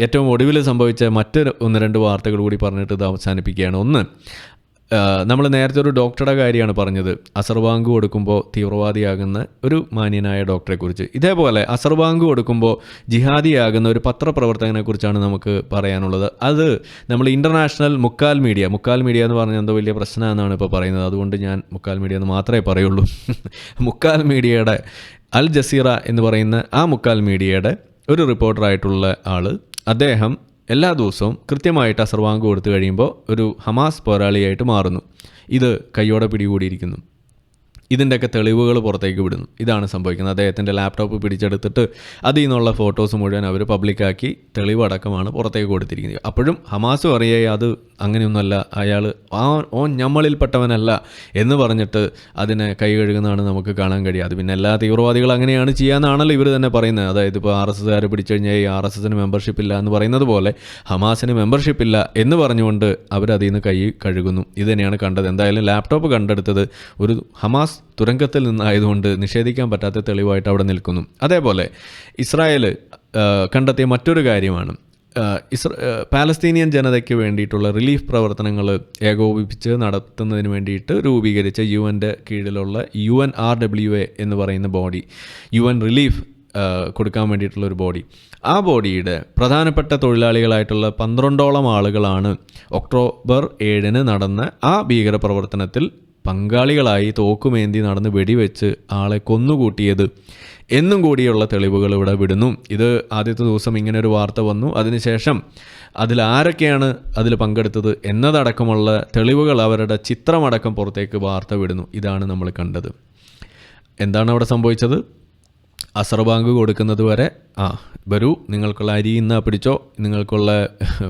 ഏറ്റവും ഒടുവിൽ സംഭവിച്ച മറ്റ് ഒന്ന് രണ്ട് വാർത്തകൾ കൂടി പറഞ്ഞിട്ട് ഇത് അവസാനിപ്പിക്കുകയാണ്. ഒന്ന് നമ്മൾ നേരത്തെ ഒരു ഡോക്ടറുടെ കാര്യമാണ് പറഞ്ഞത്. അസർവാങ്ക് കൊടുക്കുമ്പോൾ തീവ്രവാദിയാകുന്ന ഒരു മാന്യനായ ഡോക്ടറെക്കുറിച്ച് ഇതേപോലെ അസർവാങ്ക് കൊടുക്കുമ്പോൾ ജിഹാദിയാകുന്ന ഒരു പത്രപ്രവർത്തകനെക്കുറിച്ചാണ് നമുക്ക് പറയാനുള്ളത്. അത് നമ്മൾ ഇന്റർനാഷണൽ മുക്കാൽ മീഡിയ മുക്കാൽ മീഡിയ എന്ന് പറഞ്ഞാൽ എന്തോ വലിയ പ്രശ്നമെന്നാണ് ഇപ്പോൾ പറയുന്നത്. അതുകൊണ്ട് ഞാൻ മുക്കാൽ മീഡിയ എന്ന് മാത്രമേ പറയുള്ളൂ. മുക്കാൽ മീഡിയയുടെ അൽ ജസീറ എന്ന് പറയുന്ന ആ മുക്കാൽ മീഡിയയുടെ ഒരു റിപ്പോർട്ടറായിട്ടുള്ള ആൾ അദ്ദേഹം എല്ലാ ദിവസവും കൃത്യമായിട്ട് ആ സർവാങ്ക് കൊടുത്തു കഴിയുമ്പോൾ ഒരു ഹമാസ് പോരാളിയായിട്ട് മാറുന്നു. ഇത് കയ്യോടെ പിടികൂടിയിരിക്കുന്നു. ഇതിന്റെയൊക്കെ തെളിവുകൾ പുറത്തേക്ക് വിടുന്നു. ഇതാണ് സംഭവിക്കുന്നത്. അദ്ദേഹത്തിന്റെ ലാപ്ടോപ്പ് പിടിച്ചെടുത്തിട്ട് അതിൽ നിന്നുള്ള ഫോട്ടോസ് മുഴുവൻ അവർ പബ്ലിക്കാക്കി തെളിവടക്കമാണ് പുറത്തേക്ക് കൊടുത്തിരിക്കുന്നത്. അപ്പോഴും ഹമാസ് പറയേ അത് അങ്ങനെയൊന്നുമല്ല. അയാൾ ആ ഓൻ ഞമ്മളിൽപ്പെട്ടവനല്ല എന്ന് പറഞ്ഞിട്ട് അതിനെ കൈ കഴുകുന്നതാണ് നമുക്ക് കാണാൻ കഴിയുക. അത് പിന്നെ എല്ലാ തീവ്രവാദികളും അങ്ങനെയാണ് ചെയ്യാമെന്നാണല്ലോ ഇവർ തന്നെ പറയുന്നത്. അതായത് ഇപ്പോൾ ആർ എസ് എസ്സുകാരെ പിടിച്ചു കഴിഞ്ഞാൽ ഈ ആർ എസ് എസിന് മെമ്പർഷിപ്പ് ഇല്ല എന്ന് പറയുന്നത് പോലെ ഹമാസിന് മെമ്പർഷിപ്പ് ഇല്ല എന്ന് പറഞ്ഞുകൊണ്ട് അവരതിൽ നിന്ന് കൈ കഴുകുന്നു. ഇത് തന്നെയാണ് കണ്ടത്. എന്തായാലും ലാപ്ടോപ്പ് കണ്ടെടുത്തത് ഒരു ഹമാസ് തുരങ്കത്തിൽ നിന്നായതുകൊണ്ട് നിഷേധിക്കാൻ പറ്റാത്ത തെളിവായിട്ട് അവിടെ നിൽക്കുന്നു. അതേപോലെ ഇസ്രായേൽ കണ്ടെത്തിയ മറ്റൊരു കാര്യമാണ്. ഇസ്ര പാലസ്തീനിയൻ ജനതയ്ക്ക് വേണ്ടിയിട്ടുള്ള റിലീഫ് പ്രവർത്തനങ്ങൾ ഏകോപിപ്പിച്ച് നടത്തുന്നതിന് വേണ്ടിയിട്ട് രൂപീകരിച്ച യു എന്റെ കീഴിലുള്ള U N R W A എന്ന് പറയുന്ന ബോഡി യു എൻ റിലീഫ് കൊടുക്കാൻ വേണ്ടിയിട്ടുള്ള ഒരു ബോഡി. ആ ബോഡിയുടെ പ്രധാനപ്പെട്ട തൊഴിലാളികളായിട്ടുള്ള പന്ത്രണ്ടോളം ആളുകളാണ് ഒക്ടോബർ ഏഴിന് നടന്ന ആ ഭീകരപ്രവർത്തനത്തിൽ പങ്കാളികളായി തോക്കുമേന്തി നടന്ന് വെടിവെച്ച് ആളെ കൊന്നുകൂട്ടിയത് എന്നും കൂടിയുള്ള തെളിവുകൾ ഇവിടെ വിടുന്നു. ഇത് ആദ്യത്തെ ദിവസം ഇങ്ങനെ ഒരു വാർത്ത വന്നു. അതിനുശേഷം അതിൽ ആരൊക്കെയാണ് അതിൽ പങ്കെടുത്തത് എന്നതടക്കമുള്ള തെളിവുകൾ അവരുടെ ചിത്രമടക്കം പുറത്തേക്ക് വാർത്ത വിടുന്നു. ഇതാണ് നമ്മൾ കണ്ടത്. എന്താണ് അവിടെ സംഭവിച്ചത്? അസർ ബാങ്ക് കൊടുക്കുന്നത് വരെ ആ വരൂ നിങ്ങൾക്കുള്ള അരി ഇന്ന പിടിച്ചോ നിങ്ങൾക്കുള്ള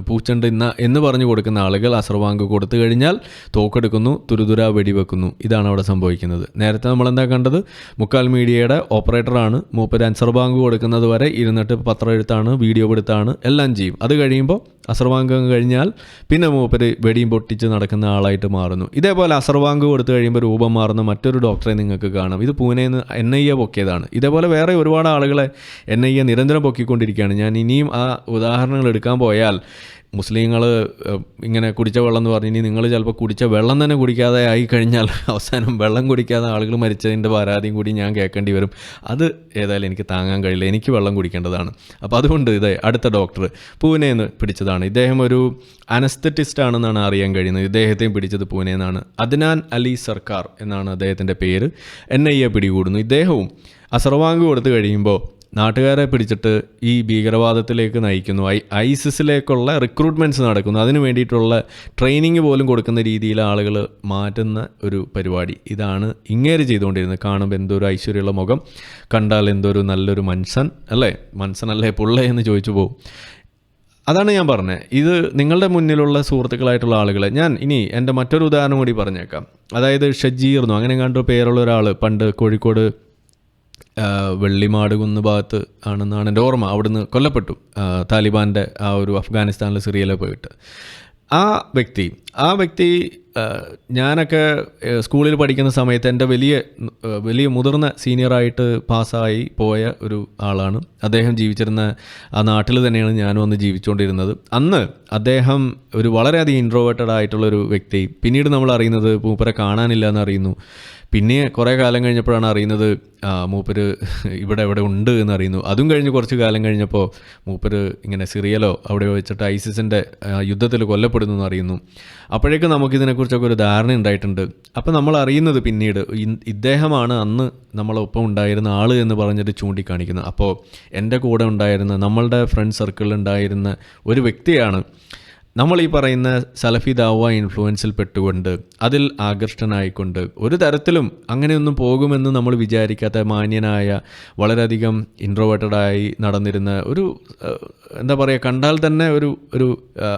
പൂച്ചണ്ട് ഇന്ന എന്ന് പറഞ്ഞു കൊടുക്കുന്ന ആളുകൾ അസർവാങ്ക് കൊടുത്തു കഴിഞ്ഞാൽ തോക്കെടുക്കുന്നു തുരുതുര വെടിവെക്കുന്നു. ഇതാണ് അവിടെ സംഭവിക്കുന്നത്. നേരത്തെ നമ്മൾ എന്താ കണ്ടത്? മുക്കാൽ മീഡിയയുടെ ഓപ്പറേറ്ററാണ് മൂപ്പര് അൻസർവാങ്ക് കൊടുക്കുന്നത് വരെ ഇരുന്നിട്ട് പത്രം എഴുത്താണ് വീഡിയോ എടുത്താണ് എല്ലാം ചെയ്യും. അത് കഴിയുമ്പോൾ അസർവാങ്ക് കഴിഞ്ഞാൽ പിന്നെ മൂപ്പര് വെടിയും പൊട്ടിച്ച് നടക്കുന്ന ആളായിട്ട് മാറുന്നു. ഇതേപോലെ അസർവാങ്ക് കൊടുത്തു കഴിയുമ്പോൾ രൂപം മാറുന്ന മറ്റൊരു ഡോക്ടറെ നിങ്ങൾക്ക് കാണാം. ഇത് പൂനെ നിന്ന് എൻ ഐ എ പൊക്കിയതാണ്. ഇതേപോലെ വേറെ ഒരുപാട് ആളുകളെ എൻ ഐ എ നിരന്തരം പൊക്കിക്കൊണ്ടിരിക്കുകയാണ്. ഞാൻ ഇനിയും ആ ഉദാഹരണങ്ങൾ എടുക്കാൻ പോയാൽ മുസ്ലിങ്ങൾ ഇങ്ങനെ കുടിച്ച വെള്ളം എന്ന് പറഞ്ഞ് ഇനി നിങ്ങൾ ചിലപ്പോൾ കുടിച്ച വെള്ളം തന്നെ കുടിക്കാതെ ആയി കഴിഞ്ഞാൽ അവസാനം വെള്ളം കുടിക്കാതെ ആളുകൾ മരിച്ചതിന്റെ പരാതിയും കൂടി ഞാൻ കേൾക്കേണ്ടി വരും. അത് ഏതായാലും എനിക്ക് താങ്ങാൻ കഴിയില്ല. എനിക്ക് വെള്ളം കുടിക്കേണ്ടതാണ്. അപ്പോൾ അതുകൊണ്ട് ഇത് അടുത്ത ഡോക്ടർ പൂനെ എന്ന് പിടിച്ചതാണ്. ഇദ്ദേഹം ഒരു അനസ്തറ്റിസ്റ്റ് ആണെന്നാണ് അറിയാൻ കഴിയുന്നത്. ഇദ്ദേഹത്തെയും പിടിച്ചത് പൂനെ എന്നാണ്. അദ്നാൻ അലി സർക്കാർ എന്നാണ് അദ്ദേഹത്തിന്റെ പേര്. എൻ ഐ എ പിടികൂടുന്നു. ഇദ്ദേഹവും അസർവാങ്ക് കൊടുത്തു കഴിയുമ്പോൾ നാട്ടുകാരെ പിടിച്ചിട്ട് ഈ ഭീകരവാദത്തിലേക്ക് നയിക്കുന്നു. ഐ ഐസിസിലേക്കുള്ള റിക്രൂട്ട്മെന്റ്സ് നടക്കുന്നു. അതിന് വേണ്ടിയിട്ടുള്ള ട്രെയിനിങ് പോലും കൊടുക്കുന്ന രീതിയിൽ ആളുകൾ മാറ്റുന്ന ഒരു പരിപാടി. ഇതാണ് ഇങ്ങേര് ചെയ്തുകൊണ്ടിരുന്നത്. കാണുമ്പോൾ എന്തൊരു ഐശ്വര്യമുള്ള മുഖം. കണ്ടാൽ എന്തൊരു നല്ലൊരു മനുഷ്യൻ അല്ലേ? മനുഷ്യനല്ലേ പുള്ള എന്ന് ചോദിച്ചു പോകും അതാണ് ഞാൻ പറഞ്ഞത്. ഇത് നിങ്ങളുടെ മുന്നിലുള്ള സുഹൃത്തുക്കളായിട്ടുള്ള ആളുകളെ. ഞാൻ ഇനി എന്റെ മറ്റൊരു ഉദാഹരണം കൂടി പറഞ്ഞേക്കാം. അതായത് ഷജീർന്നു അങ്ങനെ കണ്ടൊരു പേരുള്ള ഒരാൾ പണ്ട് കോഴിക്കോട് വെള്ളിമാട് കുന്ന് ഭാഗത്ത് ആണെന്നാണ് എന്റെ ഓർമ്മ. അവിടുന്ന് കൊല്ലപ്പെട്ടു. താലിബാന്റെ ആ ഒരു അഫ്ഗാനിസ്ഥാനിലെ സിറിയയിലെ പോയിട്ട്. ആ വ്യക്തി ആ വ്യക്തി ഞാനൊക്കെ സ്കൂളിൽ പഠിക്കുന്ന സമയത്ത് എന്റെ വലിയ വലിയ മുതിർന്ന സീനിയറായിട്ട് പാസ്സായി പോയ ഒരു ആളാണ്. അദ്ദേഹം ജീവിച്ചിരുന്ന ആ നാട്ടിൽ തന്നെയാണ് ഞാനും അന്ന് ജീവിച്ചുകൊണ്ടിരുന്നത്. അന്ന് അദ്ദേഹം ഒരു വളരെയധികം ഇൻട്രോവേർട്ടഡ് ആയിട്ടുള്ളൊരു വ്യക്തി. പിന്നീട് നമ്മൾ അറിയുന്നത് മൂപ്പരെ കാണാനില്ല എന്ന് അറിയുന്നു. പിന്നെ കുറേ കാലം കഴിഞ്ഞപ്പോഴാണ് അറിയുന്നത് മൂപ്പര് ഇവിടെ എവിടെ ഉണ്ട് എന്ന് അറിയുന്നു. അതും കഴിഞ്ഞ് കുറച്ച് കാലം കഴിഞ്ഞപ്പോൾ മൂപ്പര് ഇങ്ങനെ സിറിയലോ അവിടെ വെച്ചിട്ട് ഐസിസിന്റെ യുദ്ധത്തിൽ കൊല്ലപ്പെടുന്നു എന്ന് അറിയുന്നു. അപ്പോഴേക്കും നമുക്കിതിനെക്കുറിച്ചൊക്കെ ഒരു ധാരണ ഉണ്ടായിട്ടുണ്ട്. അപ്പോൾ നമ്മൾ അറിയുന്നത് പിന്നീട് ഇദ്ദേഹമാണ് അന്ന് നമ്മളൊപ്പം ഉണ്ടായിരുന്ന ആൾ എന്ന് പറഞ്ഞിട്ട് ചൂണ്ടിക്കാണിക്കുന്നത്. അപ്പോൾ എന്റെ കൂടെ ഉണ്ടായിരുന്ന നമ്മളുടെ ഫ്രണ്ട് സർക്കിളിൽ ഉണ്ടായിരുന്ന ഒരു വ്യക്തിയാണ് നമ്മൾ ഈ പറയുന്ന സലഫി ദാവ ഇൻഫ്ലുവൻസിൽ പെട്ടുകൊണ്ട് അതിൽ ആകർഷ്ടനായിക്കൊണ്ട് ഒരു തരത്തിലും അങ്ങനെയൊന്നും പോകുമെന്ന് നമ്മൾ വിചാരിക്കാത്ത മാന്യനായ വളരെയധികം ഇൻട്രോവേർട്ടഡായി നടന്നിരുന്ന ഒരു എന്താ പറയുക കണ്ടാൽ തന്നെ ഒരു ഒരു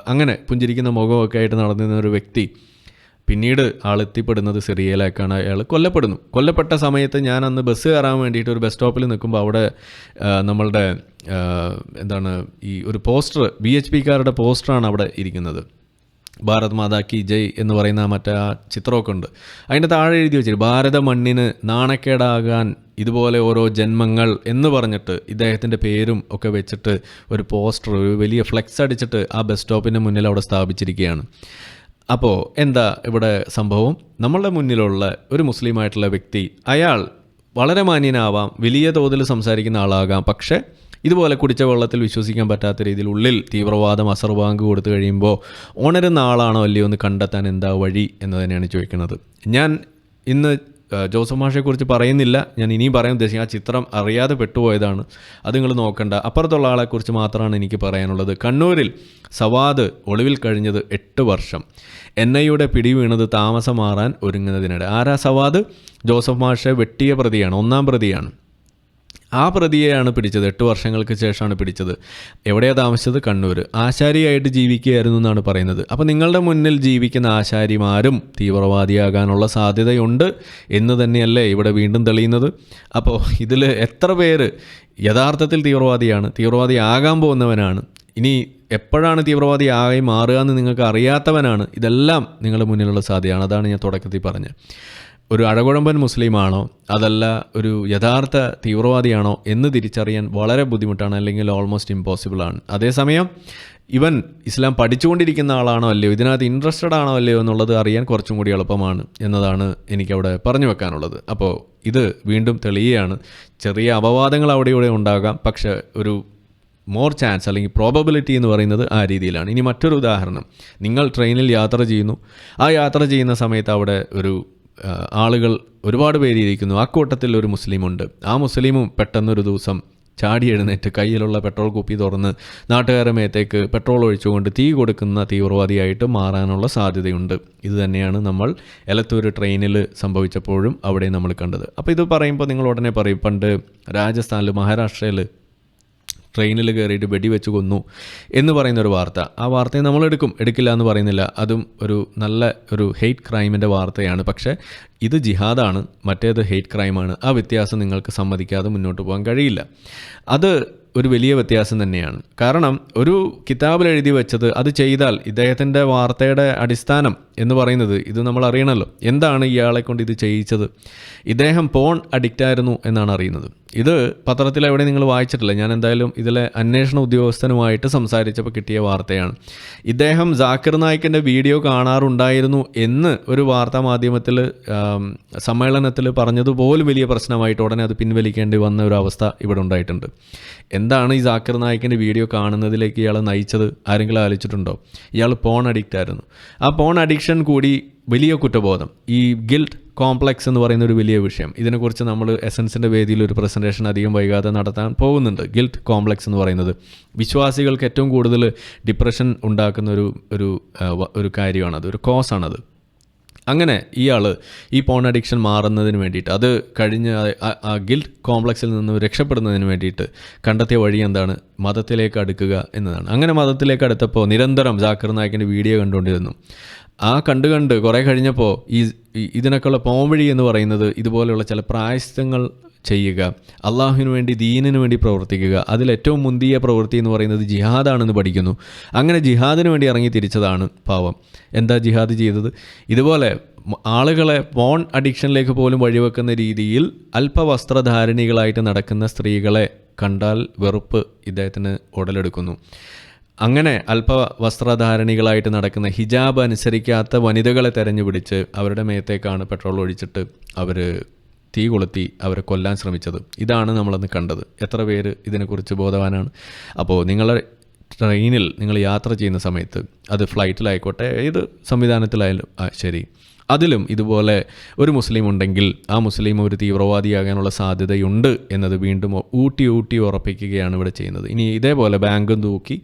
അങ്ങനെ പുഞ്ചിരിക്കുന്ന മുഖമൊക്കെ ആയിട്ട് നടന്നിരുന്ന ഒരു വ്യക്തി പിന്നീട് ആൾ എത്തിപ്പെടുന്നത് സിറിയയിലേക്കാണ്. അയാൾ കൊല്ലപ്പെടുന്നു. കൊല്ലപ്പെട്ട സമയത്ത് ഞാൻ അന്ന് ബസ് കയറാൻ വേണ്ടിയിട്ട് ഒരു ബസ് സ്റ്റോപ്പിൽ നിൽക്കുമ്പോൾ അവിടെ നമ്മളുടെ എന്താണ് ഈ ഒരു പോസ്റ്റർ ബി എച്ച് പിക്കാരുടെ പോസ്റ്ററാണ് അവിടെ ഇരിക്കുന്നത്. ഭാരത് മാതാ കി ജയ് എന്ന് പറയുന്ന മറ്റേ ആ ചിത്രമൊക്കെ ഉണ്ട്. അതിന്റെ താഴെ എഴുതി വെച്ചിട്ട് ഭാരത മണ്ണിന് നാണക്കേടാകാൻ ഇതുപോലെ ഓരോ ജന്മങ്ങൾ എന്ന് പറഞ്ഞിട്ട് ഇദ്ദേഹത്തിന്റെ പേരും ഒക്കെ വെച്ചിട്ട് ഒരു പോസ്റ്റർ ഒരു വലിയ ഫ്ലെക്സ് അടിച്ചിട്ട് ആ ബസ് സ്റ്റോപ്പിന്റെ മുന്നിൽ അവിടെ സ്ഥാപിച്ചിരിക്കുകയാണ്. അപ്പോൾ എന്താ ഇവിടെ സംഭവം? നമ്മളുടെ മുന്നിലുള്ള ഒരു മുസ്ലിമായിട്ടുള്ള വ്യക്തി അയാൾ വളരെ മാന്യനാവാം വലിയ തോതിൽ സംസാരിക്കുന്ന ആളാകാം പക്ഷേ ഇതുപോലെ കുടിച്ച വെള്ളത്തിൽ വിശ്വസിക്കാൻ പറ്റാത്ത രീതിയിൽ ഉള്ളിൽ തീവ്രവാദം അസർവാങ്ക് കൊടുത്തു കഴിയുമ്പോൾ ഉണരുന്ന ആളാണോ അല്ലയോ എന്ന് കണ്ടെത്താൻ എന്താ വഴി എന്ന് തന്നെയാണ് ചോദിക്കുന്നത്. ഞാൻ ഇന്ന് ജോസഫ് മാഷെക്കുറിച്ച് പറയുന്നില്ല. ഞാൻ ഇനിയും പറയാൻ ഉദ്ദേശിക്കുക ആ ചിത്രം അറിയാതെ പെട്ടുപോയതാണ്. അത് നിങ്ങൾ നോക്കണ്ട. അപ്പുറത്തുള്ള ആളെക്കുറിച്ച് മാത്രമാണ് എനിക്ക് പറയാനുള്ളത്. കണ്ണൂരിൽ സവാദ് ഒളിവിൽ കഴിഞ്ഞത് എട്ട് വർഷം. എൻ ഐയുടെ പിടി വീണത് താമസം മാറാൻ ഒരുങ്ങുന്നതിനിടെ. ആരാ സവാദ്? ജോസഫ് മാഷെ വെട്ടിയ പ്രതിയാണ്. ഒന്നാം പ്രതിയാണ്. ആ പ്രതിയെയാണ് പിടിച്ചത്. എട്ട് വർഷങ്ങൾക്ക് ശേഷമാണ് പിടിച്ചത്. എവിടെയാണ് താമസിച്ചത്? കണ്ണൂർ ആശാരിയായിട്ട് ജീവിക്കുകയായിരുന്നു എന്നാണ് പറയുന്നത്. അപ്പോൾ നിങ്ങളുടെ മുന്നിൽ ജീവിക്കുന്ന ആശാരിമാരും തീവ്രവാദിയാകാനുള്ള സാധ്യതയുണ്ട് എന്ന് തന്നെയല്ലേ ഇവിടെ വീണ്ടും തെളിയുന്നത്? അപ്പോൾ ഇതിൽ എത്ര പേര് യഥാർത്ഥത്തിൽ തീവ്രവാദിയാണ്? തീവ്രവാദി ആകാൻ പോകുന്നവനാണ്. ഇനി എപ്പോഴാണ് തീവ്രവാദി ആയി മാറുക എന്ന് നിങ്ങൾക്ക് അറിയാത്തവനാണ്. ഇതെല്ലാം നിങ്ങളുടെ മുന്നിലുള്ള സാധ്യതയാണ്. അതാണ് ഞാൻ തുടക്കത്തിൽ പറഞ്ഞത്. ഒരു അഴകുഴമ്പൻ മുസ്ലിമാണോ? അതല്ല ഒരു യഥാർത്ഥ തീവ്രവാദിയാണോ എന്ന് തിരിച്ചറിയാൻ വളരെ ബുദ്ധിമുട്ടാണ് അല്ലെങ്കിൽ ഓൾമോസ്റ്റ് ഇമ്പോസിബിൾ ആണ്. അതേസമയം ഇവൻ ഇസ്ലാം പഠിച്ചുകൊണ്ടിരിക്കുന്ന ആളാണോ അല്ലയോ ഇതിനകത്ത് ഇൻട്രസ്റ്റഡ് ആണോ അല്ലയോ എന്നുള്ളത് അറിയാൻ കുറച്ചും കൂടി എളുപ്പമാണ് എന്നതാണ് എനിക്കവിടെ പറഞ്ഞു വെക്കാനുള്ളത്. അപ്പോൾ ഇത് വീണ്ടും തെളിയുകയാണ്. ചെറിയ അപവാദങ്ങൾ അവിടെ ഇവിടെ ഉണ്ടാകാം പക്ഷേ ഒരു മോർ ചാൻസ് അല്ലെങ്കിൽ പ്രോബബിലിറ്റി എന്ന് പറയുന്നത് ആ രീതിയിലാണ്. ഇനി മറ്റൊരു ഉദാഹരണം. നിങ്ങൾ ട്രെയിനിൽ യാത്ര ചെയ്യുന്നു. ആ യാത്ര ചെയ്യുന്ന സമയത്ത് അവിടെ ഒരു ആളുകൾ ഒരുപാട് പേരിയിരിക്കുന്നു ആ കൂട്ടത്തിൽ ഒരു മുസ്ലിമുണ്ട്. ആ മുസ്ലിമും പെട്ടെന്നൊരു ദിവസം ചാടി എഴുന്നേറ്റ് കയ്യിലുള്ള പെട്രോൾ കുപ്പി തുറന്ന് നാട്ടുകാരുടെ മേത്തേക്ക് പെട്രോൾ ഒഴിച്ചുകൊണ്ട് തീ കൊടുക്കുന്ന തീവ്രവാദിയായിട്ട് മാറാനുള്ള സാധ്യതയുണ്ട്. ഇത് തന്നെയാണ് നമ്മൾ എലത്തൂർ ട്രെയിനിൽ സംഭവിച്ചപ്പോഴും അവിടെ നമ്മൾ കണ്ടത്. അപ്പോൾ ഇത് പറയുമ്പോൾ നിങ്ങൾ ഉടനെ പറയും പണ്ട് രാജസ്ഥാനിൽ മഹാരാഷ്ട്രയിൽ ട്രെയിനിൽ കയറിയിട്ട് വെടിവെച്ച് കൊന്നു എന്ന് പറയുന്ന ഒരു വാർത്ത. ആ വാർത്തയെ നമ്മൾ എടുക്കും. എടുക്കില്ല എന്ന് പറയുന്നില്ല. അതും ഒരു നല്ല ഒരു ഹെയ്റ്റ് ക്രൈമിന്റെ വാർത്തയാണ്. പക്ഷേ ഇത് ജിഹാദാണ്. മറ്റേത് ഹെയ്റ്റ് ക്രൈമാണ്. ആ വ്യത്യാസം നിങ്ങൾക്ക് സമ്മതിക്കാതെ മുന്നോട്ട് പോകാൻ കഴിയില്ല. അത് ഒരു വലിയ വ്യത്യാസം തന്നെയാണ്. കാരണം ഒരു കിതാബിൽ എഴുതി വെച്ചത് അത് ചെയ്താൽ ഇദ്ദേഹത്തിന്റെ വാർത്തയുടെ അടിസ്ഥാനം എന്ന് പറയുന്നത് ഇത് നമ്മൾ അറിയണമല്ലോ എന്താണ് ഇയാളെ കൊണ്ട് ഇത് ചെയ്യിച്ചത്? ഇദ്ദേഹം പോൺ അഡിക്റ്റ് ആയിരുന്നു എന്നാണ് അറിയുന്നത്. ഇത് പത്രത്തിൽ എവിടെ നിങ്ങൾ വായിച്ചിട്ടില്ല. ഞാൻ എന്തായാലും ഇതിലെ അന്വേഷണ ഉദ്യോഗസ്ഥനുമായിട്ട് സംസാരിച്ചപ്പോൾ കിട്ടിയ വാർത്തയാണ്. ഇദ്ദേഹം ജാക്കിർ നായിക്കിന്റെ വീഡിയോ കാണാറുണ്ടായിരുന്നു എന്ന് ഒരു വാർത്താ മാധ്യമത്തിൽ സമ്മേളനത്തിൽ പറഞ്ഞതുപോലും വലിയ പ്രശ്നമായിട്ട് ഉടനെ അത് പിൻവലിക്കേണ്ടി വന്ന ഒരു അവസ്ഥ ഇവിടെ ഉണ്ടായിട്ടുണ്ട്. എന്താണ് ഈ ജാക്കിർ നായിക്കിന്റെ വീഡിയോ കാണുന്നതിലേക്ക് ഇയാളെ നയിച്ചത്? ആരെങ്കിലും ആലോചിച്ചിട്ടുണ്ടോ? ഇയാൾ പോൺ അഡിക്റ്റ് ആയിരുന്നു. ആ പോൺ അഡിക്ഷൻ കൂടി വലിയ കുറ്റബോധം. ഈ ഗിൽട്ട് കോംപ്ലക്സ് എന്ന് പറയുന്ന ഒരു വലിയ വിഷയം. ഇതിനെക്കുറിച്ച് നമ്മൾ എസൻസിന്റെ വേദിയിൽ ഒരു പ്രസന്റേഷൻ അധികം വൈകാതെ നടത്താൻ പോകുന്നുണ്ട്. ഗിൽട്ട് കോംപ്ലക്സ് എന്ന് പറയുന്നത് വിശ്വാസികൾക്ക് ഏറ്റവും കൂടുതൽ ഡിപ്രഷൻ ഉണ്ടാക്കുന്ന ഒരു ഒരു ഒരു കാര്യമാണത് ഒരു കോസാണത്. അങ്ങനെ ഇയാൾ ഈ പോൺ അഡിക്ഷൻ മാറുന്നതിന് വേണ്ടിയിട്ട് അത് കഴിഞ്ഞ ആ- ഗിൽഡ് കോംപ്ലക്സിൽ നിന്ന് രക്ഷപ്പെടുന്നതിന് വേണ്ടിയിട്ട് കണ്ടെത്തിയ വഴി എന്താണ്? മതത്തിലേക്ക് അടുക്കുക എന്നതാണ്. അങ്ങനെ മതത്തിലേക്ക് അടുത്തപ്പോൾ നിരന്തരം ജാക്കിർ നായിക്കിന്റെ വീഡിയോ കണ്ടുകൊണ്ടിരുന്നു. ആ കണ്ട് കണ്ട് കുറേ കഴിഞ്ഞപ്പോൾ ഈ ഇതിനൊക്കെയുള്ള പോംവഴി എന്ന് പറയുന്നത് ഇതുപോലെയുള്ള ചില പ്രായസ്ഥങ്ങൾ ചെയ്യുക അള്ളാഹുവിന് വേണ്ടി ദീനിന് വേണ്ടി പ്രവർത്തിക്കുക. അതിലേറ്റവും മുന്തിയ പ്രവൃത്തി എന്ന് പറയുന്നത് ജിഹാദാണെന്ന് പഠിക്കുന്നു. അങ്ങനെ ജിഹാദിന് വേണ്ടി ഇറങ്ങി തിരിച്ചതാണ് പാവം. എന്താ ജിഹാദ് ചെയ്തത്? ഇതുപോലെ ആളുകളെ പോൺ അഡിക്ഷനിലേക്ക് പോലും വഴിവെക്കുന്ന രീതിയിൽ അല്പവസ്ത്രധാരണികളായിട്ട് നടക്കുന്ന സ്ത്രീകളെ കണ്ടാൽ വെറുപ്പ് ഇദ്ദേഹത്തിന് ഉടലെടുക്കുന്നു. അങ്ങനെ അല്പ വസ്ത്രധാരണികളായിട്ട് നടക്കുന്ന ഹിജാബ് അനുസരിക്കാത്ത വനിതകളെ തെരഞ്ഞുപിടിച്ച് അവരുടെ മേത്തേക്കാണ് പെട്രോൾ ഒഴിച്ചിട്ട് അവർ തീ കൊളുത്തി അവരെ കൊല്ലാൻ ശ്രമിച്ചത്. ഇതാണ് നമ്മളന്ന് കണ്ടത്. എത്ര പേര് ഇതിനെക്കുറിച്ച് ബോധവാനാണ്? അപ്പോൾ നിങ്ങൾ ട്രെയിനിൽ നിങ്ങൾ യാത്ര ചെയ്യുന്ന സമയത്ത് അത് ഫ്ലൈറ്റിലായിക്കോട്ടെ ഏത് സംവിധാനത്തിലായാലും ശരി. അതിലും ഇതുപോലെ ഒരു മുസ്ലിം ഉണ്ടെങ്കിൽ ആ മുസ്ലിം ഒരു തീവ്രവാദിയാകാനുള്ള സാധ്യതയുണ്ട് എന്നത് വീണ്ടും ഊട്ടി ഊട്ടി ഉറപ്പിക്കുകയാണ് ഇവിടെ ചെയ്യുന്നത്. ഇനി ഇതേപോലെ ബാങ്കും തൂക്കി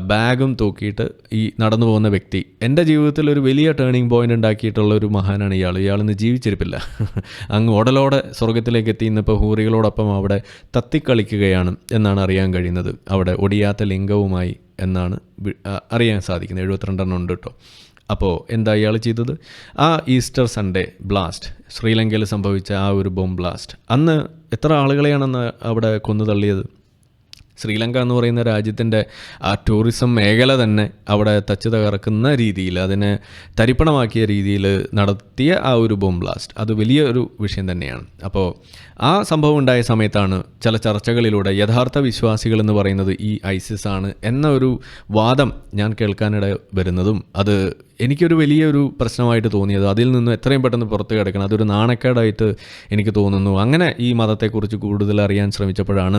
ബാഗും തൂക്കിയിട്ട് ഈ നടന്നു പോകുന്ന വ്യക്തി എന്റെ ജീവിതത്തിൽ ഒരു വലിയ ടേണിംഗ് പോയിന്റ് ഉണ്ടാക്കിയിട്ടുള്ള ഒരു മഹാനാണ് ഇയാൾ. ഇയാൾ ഇന്ന് ജീവിച്ചിരിപ്പില്ല. അങ്ങ് ഉടലോടെ സ്വർഗത്തിലേക്ക് എത്തി ഇന്നിപ്പോൾ ഹൂറികളോടൊപ്പം അവിടെ തത്തിക്കളിക്കുകയാണ് എന്നാണ് അറിയാൻ കഴിയുന്നത്. അവിടെ ഒടിയാത്ത ലിംഗവുമായി എന്നാണ് അറിയാൻ സാധിക്കുന്നത്. എഴുപത്തിരണ്ടെണ്ണം ഉണ്ട് കേട്ടോ അപ്പോൾ എന്താ ഇയാൾ ചെയ്തത്? ആ ഈസ്റ്റർ സൺഡേ ബ്ലാസ്റ്റ് ശ്രീലങ്കയിൽ സംഭവിച്ച ആ ഒരു ബോംബ് ബ്ലാസ്റ്റ്. അന്ന് എത്ര ആളുകളെയാണെന്ന് അവിടെ കൊന്നു തള്ളിയത്? ശ്രീലങ്ക എന്ന് പറയുന്ന രാജ്യത്തിന്റെ ആ ടൂറിസം മേഖല തന്നെ അവിടെ തച്ച് തകർക്കുന്ന രീതിയിൽ അതിനെ തരിപ്പണമാക്കിയ രീതിയിൽ നടത്തിയ ആ ഒരു ബോംബ് ബ്ലാസ്റ്റ്. അത് വലിയൊരു വിഷയം തന്നെയാണ്. അപ്പോൾ ആ സംഭവം ഉണ്ടായ സമയത്താണ് ചില ചർച്ചകളിലൂടെ യഥാർത്ഥ വിശ്വാസികൾ എന്ന് പറയുന്നത് ഈ ഐസിസ് ആണ് എന്ന ഒരു വാദം ഞാൻ കേൾക്കാനിട വരുന്നതും അത് എനിക്കൊരു വലിയൊരു പ്രശ്നമായിട്ട് തോന്നിയത് അതിൽ നിന്ന് എത്രയും പെട്ടെന്ന് പുറത്ത് കിടക്കണം. അതൊരു നാണക്കേടായിട്ട് എനിക്ക് തോന്നുന്നു. അങ്ങനെ ഈ മതത്തെക്കുറിച്ച് കൂടുതൽ അറിയാൻ ശ്രമിച്ചപ്പോഴാണ്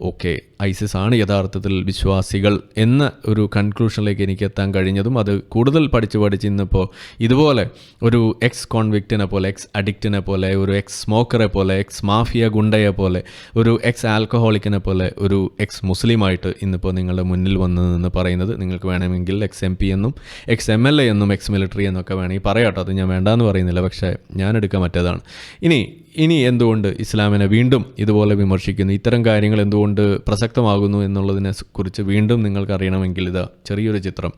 ഓക്കെ ഐസിസ് ആണ് യഥാർത്ഥത്തിൽ വിശ്വാസികൾ എന്ന ഒരു കൺക്ലൂഷനിലേക്ക് എനിക്ക് എത്താൻ കഴിഞ്ഞതും അത് കൂടുതൽ പഠിച്ച് പഠിച്ച് ഇന്നിപ്പോൾ ഇതുപോലെ ഒരു എക്സ് കോൺവിക്റ്റിനെ പോലെ എക്സ് അഡിക്റ്റിനെ പോലെ ഒരു എക്സ് സ്മോക്കറെ പോലെ എക്സ് മാഫിയ ഗുണ്ടയെ പോലെ ഒരു എക്സ് ആൽക്കഹോളിക്കിനെ പോലെ ഒരു എക്സ് മുസ്ലിമായിട്ട് ഇന്നിപ്പോൾ നിങ്ങളുടെ മുന്നിൽ വന്ന് നിന്ന് പറയുന്നത് നിങ്ങൾക്ക് വേണമെങ്കിൽ എക്സ് എം പി എന്നും എക്സ് എം എൽ എ എന്നും എക്സ് മിലിറ്ററി എന്നൊക്കെ വേണമെങ്കിൽ പറയാട്ടോ അത് ഞാൻ വേണ്ടാന്ന് പറയുന്നില്ല പക്ഷേ ഞാൻ എടുക്കാൻ മറ്റേതാണ്. ഇനി ഇനി എന്തുകൊണ്ട് ഇസ്ലാമിനെ വീണ്ടും ഇതുപോലെ വിമർശിക്കുന്നു? ഇത്തരം കാര്യങ്ങൾ എന്തുകൊണ്ട് പ്രസക്തമാകുന്നു എന്നുള്ളതിനെ കുറിച്ച് വീണ്ടും നിങ്ങൾക്ക് അറിയണമെങ്കിൽ ഇതാ ചെറിയൊരു ചിത്രം.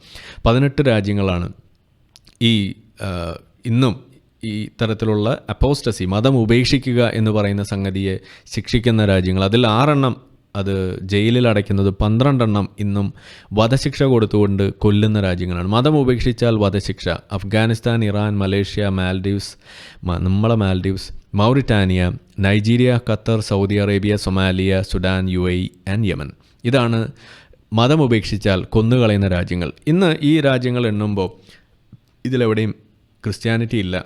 പതിനെട്ട് രാജ്യങ്ങളാണ് ഈ ഇന്നും ഈ തരത്തിലുള്ള അപ്പോസ്റ്റസി മതം ഉപേക്ഷിക്കുക എന്ന് പറയുന്ന സംഗതിയെ ശിക്ഷിക്കുന്ന രാജ്യങ്ങൾ. അതിൽ ആറെണ്ണം അത് ജയിലിൽ അടയ്ക്കുന്നത് പന്ത്രണ്ടെണ്ണം ഇന്നും വധശിക്ഷ കൊടുത്തുകൊണ്ട് കൊല്ലുന്ന രാജ്യങ്ങളാണ്. മതം ഉപേക്ഷിച്ചാൽ വധശിക്ഷ. അഫ്ഗാനിസ്ഥാൻ ഇറാൻ മലേഷ്യ മാൽഡീവ്സ് നമ്മളെ Maldives Mauritania Nigeria Qatar Saudi Arabia Somalia Sudan U A and Yemen. ഇതാണ് മതം ഉപേക്ഷിച്ചാൽ കൊന്നുകളയുന്ന രാജ്യങ്ങൾ. ഇന്ന് ഈ രാജ്യങ്ങൾ എണ്ണുമ്പോൾ ഇതിലെവിടെയും ക്രിസ്ത്യാനിറ്റി ഇല്ല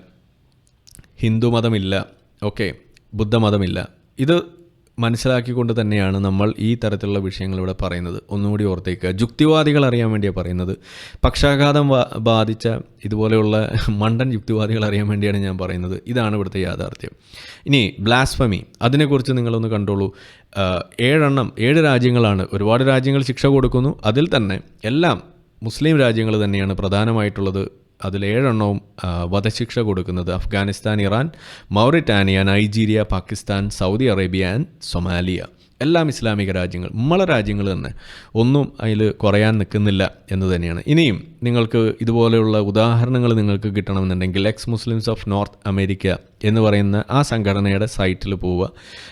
ഹിന്ദു മതമില്ല ഓക്കെ ബുദ്ധമതമില്ല. ഇത് മനസ്സിലാക്കിക്കൊണ്ട് തന്നെയാണ് നമ്മൾ ഈ തരത്തിലുള്ള വിഷയങ്ങൾ ഇവിടെ പറയുന്നത്. ഒന്നുകൂടി ഓർത്തേക്കുക യുക്തിവാദികൾ അറിയാൻ വേണ്ടിയാണ് പറയുന്നത്. പക്ഷാഘാതം ബാധിച്ച ഇതുപോലെയുള്ള മണ്ടൻ യുക്തിവാദികൾ അറിയാൻ വേണ്ടിയാണ് ഞാൻ പറയുന്നത്. ഇതാണ് ഇവിടുത്തെ യാഥാർത്ഥ്യം. ഇനി ബ്ലാസ്ഫമി അതിനെക്കുറിച്ച് നിങ്ങളൊന്ന് കണ്ടോളൂ. ഏഴെണ്ണം ഏഴ് രാജ്യങ്ങളാണ്. ഒരുപാട് രാജ്യങ്ങൾ ശിക്ഷ കൊടുക്കുന്നു. അതിൽ തന്നെ എല്ലാം മുസ്ലിം രാജ്യങ്ങൾ തന്നെയാണ് പ്രധാനമായിട്ടുള്ളത്. അതിൽ ഏഴെണ്ണവും വധശിക്ഷ കൊടുക്കുന്നത് Afghanistan Iran Mauritania Nigeria Pakistan Saudi Arabia and Somalia. എല്ലാം ഇസ്ലാമിക രാജ്യങ്ങൾ നമ്മളെ രാജ്യങ്ങൾ തന്നെ. ഒന്നും അതിൽ കുറയാൻ നിൽക്കുന്നില്ല എന്ന് തന്നെയാണ്. ഇനിയും നിങ്ങൾക്ക് ഇതുപോലെയുള്ള ഉദാഹരണങ്ങൾ നിങ്ങൾക്ക് കിട്ടണമെന്നുണ്ടെങ്കിൽ ex Muslims of North America എന്ന് പറയുന്ന ആ സംഘടനയുടെ സൈറ്റിൽ പോവുക.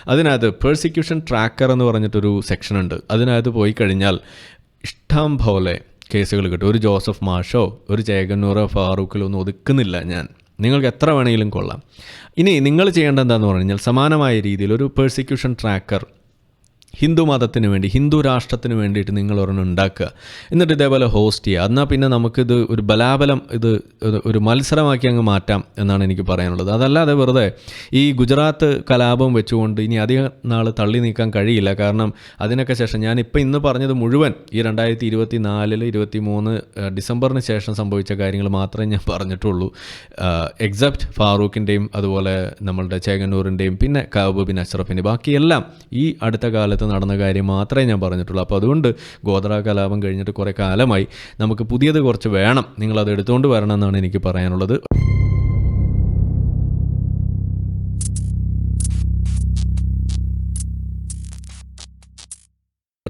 അതിനകത്ത് പേഴ്സിക്യൂഷൻ ട്രാക്കർ എന്ന് പറഞ്ഞിട്ടൊരു സെക്ഷൻ ഉണ്ട്. അതിനകത്ത് പോയി കഴിഞ്ഞാൽ ഇഷ്ടം പോലെ കേസുകൾ കിട്ടും. ഒരു ജോസഫ് മാഷോ ഒരു ചേകന്നൂറോ ഫാറൂഖിലോ ഒന്നും ഒതുക്കുന്നില്ല ഞാൻ. നിങ്ങൾക്ക് എത്ര വേണമെങ്കിലും കൊള്ളാം. ഇനി നിങ്ങൾ ചെയ്യേണ്ട എന്താണെന്ന് പറഞ്ഞു കഴിഞ്ഞാൽ സമാനമായ രീതിയിൽ ഒരു പേഴ്സിക്യൂഷൻ ട്രാക്കർ ഹിന്ദു മതത്തിന് വേണ്ടി ഹിന്ദു രാഷ്ട്രത്തിന് വേണ്ടിയിട്ട് നിങ്ങൾ ഒരെണ്ണം ഉണ്ടാക്കുക. എന്നിട്ട് ഇതേപോലെ ഹോസ്റ്റ് ചെയ്യുക. എന്നാൽ പിന്നെ നമുക്കിത് ഒരു ബലാബലം ഇത് ഒരു- മത്സരമാക്കി അങ്ങ് മാറ്റാം എന്നാണ് എനിക്ക് പറയാനുള്ളത്. അതല്ലാതെ വെറുതെ ഈ ഗുജറാത്ത് കലാപം വെച്ചുകൊണ്ട് ഇനി അധികം നാൾ തള്ളി നീക്കാൻ കഴിയില്ല. കാരണം അതിനൊക്കെ ശേഷം ഞാൻ ഇന്ന് പറഞ്ഞത് മുഴുവൻ ഈ രണ്ടായിരത്തി ഇരുപത്തി നാലിൽ ഇരുപത്തി മൂന്ന് ഡിസംബറിന് ശേഷം സംഭവിച്ച കാര്യങ്ങൾ മാത്രമേ ഞാൻ പറഞ്ഞിട്ടുള്ളൂ. എക്സെപ്റ്റ് ഫാറൂഖിന്റെയും അതുപോലെ നമ്മളുടെ ചേകന്നൂറിന്റെയും പിന്നെ കാബൂബിൻ അഷ്റഫിന്റെ ബാക്കിയെല്ലാം ഈ അടുത്ത കാലത്ത് നടന്ന കാര്യം മാത്രമേ ഞാൻ പറഞ്ഞിട്ടുള്ളൂ. അപ്പോൾ അതുകൊണ്ട് ഗോത്ര കലാപം കഴിഞ്ഞിട്ട് കുറേ കാലമായി. നമുക്ക് പുതിയത് കുറച്ച് വേണം. നിങ്ങളത് എടുത്തുകൊണ്ട് വരണം എന്നാണ് എനിക്ക് പറയാനുള്ളത്.